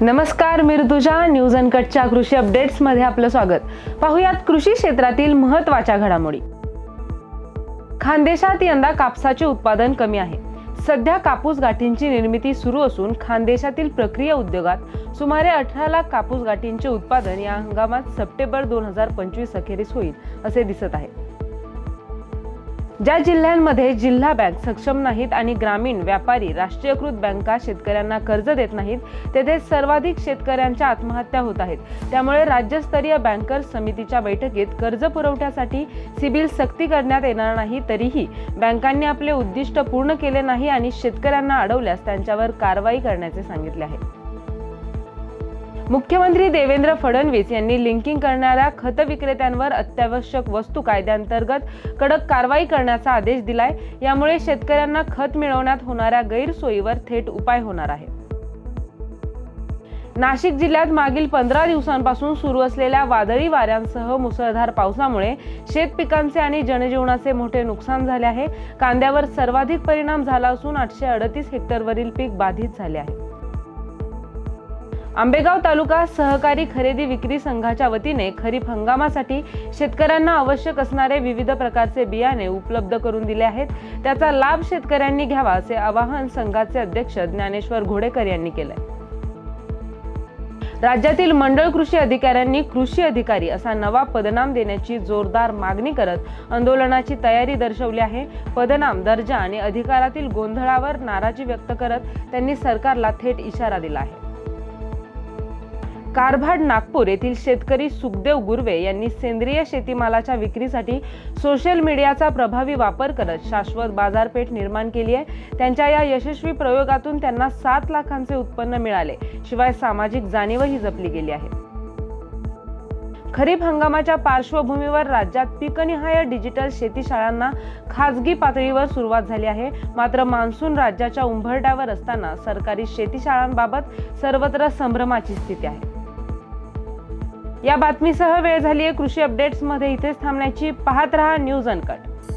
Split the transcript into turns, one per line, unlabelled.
नमस्कार मी ऋतुजा. न्यूज अनकटच्या कृषी अपडेट्समध्ये आपलं स्वागत. पाहुयात कृषी क्षेत्रातील महत्त्वाच्या घडामोडी. खानदेशात यंदा कापसाचे उत्पादन कमी आहे. सध्या कापूस गाठींची निर्मिती सुरू असून खानदेशातील प्रक्रिया उद्योगात सुमारे अठरा लाख कापूस गाठींचे उत्पादन या हंगामात सप्टेंबर दोन हजार पंचवीस अखेरीस होईल असे दिसत आहे. ज्या जिल्ह्यांमध्ये जिल्हा बँक सक्षम नाहीत आणि ग्रामीण व्यापारी राष्ट्रीयकृत बँका शेतकऱ्यांना कर्ज देत नाहीत तेथे सर्वाधिक शेतकऱ्यांच्या आत्महत्या होत आहेत. त्यामुळे राज्यस्तरीय बँकर्स समितीच्या बैठकीत कर्ज पुरवठ्यासाठी सिबिल सक्ती करण्यात येणार नाही तरीही बँकांनी आपले उद्दिष्ट पूर्ण केले नाही आणि शेतकऱ्यांना अडवल्यास त्यांच्यावर कारवाई करण्याचे सांगितले आहे. मुख्यमंत्री देवेंद्र फडणवीस यांनी लिंकिंग करणाऱ्या खत विक्रेत्यांवर अत्यावश्यक वस्तू कायद्यांतर्गत कडक कारवाई करण्याचा आदेश दिलाय. यामुळे शेतकऱ्यांना खत मिळवण्यात होणाऱ्या गैरसोयीवर थेट उपाय होणार आहे नाशिक जिल्ह्यात मागील पंधरा दिवसांपासून सुरू असलेल्या वादळी वाऱ्यांसह मुसळधार पावसामुळे शेत पिकांचे आणि जनजीवनाचे मोठे नुकसान झाले आहे. कांद्यावर सर्वाधिक परिणाम झाला असून आठशे अडतीस हेक्टरवरील पीक बाधित झाले आहे. आंबेगाव तालुका सहकारी खरेदी विक्री संघाच्या वतीने खरीप हंगामासाठी शेतकऱ्यांना आवश्यक असणारे विविध प्रकारचे बियाणे उपलब्ध करून दिले आहेत. त्याचा लाभ शेतकऱ्यांनी घ्यावा असे आवाहन संघाचे अध्यक्ष ज्ञानेश्वर घोडेकर यांनी केलंय. राज्यातील मंडळ कृषी अधिकाऱ्यांनी कृषी अधिकारी असा नवा पदनाम देण्याची जोरदार मागणी करत आंदोलनाची तयारी दर्शवली आहे. पदनाम दर्जा आणि अधिकारातील गोंधळावर नाराजी व्यक्त करत त्यांनी सरकारला थेट इशारा दिला आहे. कारभाड नागपूर येथील शेतकरी सुखदेव गुर्वे यांनी सेंद्रिय शेतीमालाच्या विक्रीसाठी सोशल मीडियाचा प्रभावी वापर करत शाश्वत बाजारपेठ निर्माण केली आहे. त्यांच्या या यशस्वी प्रयोगातून त्यांना सात लाखांचे उत्पन्न मिळाले. शिवाय सामाजिक जाणीवही जपली गेली आहे. खरीप हंगामाच्या पार्श्वभूमीवर राज्यात पिकनिहाय डिजिटल शेतीशाळांना खाजगी पातळीवर सुरुवात झाली आहे. मात्र मान्सून राज्याच्या उंबरड्यावर असताना सरकारी शेतीशाळांबाबत सर्वत्र संभ्रमाची स्थिती आहे. या बातमीसह वेळ झाली आहे कृषी अपडेट्समध्ये इथेच थांबण्याची. पाहत रहा न्यूज अनकट.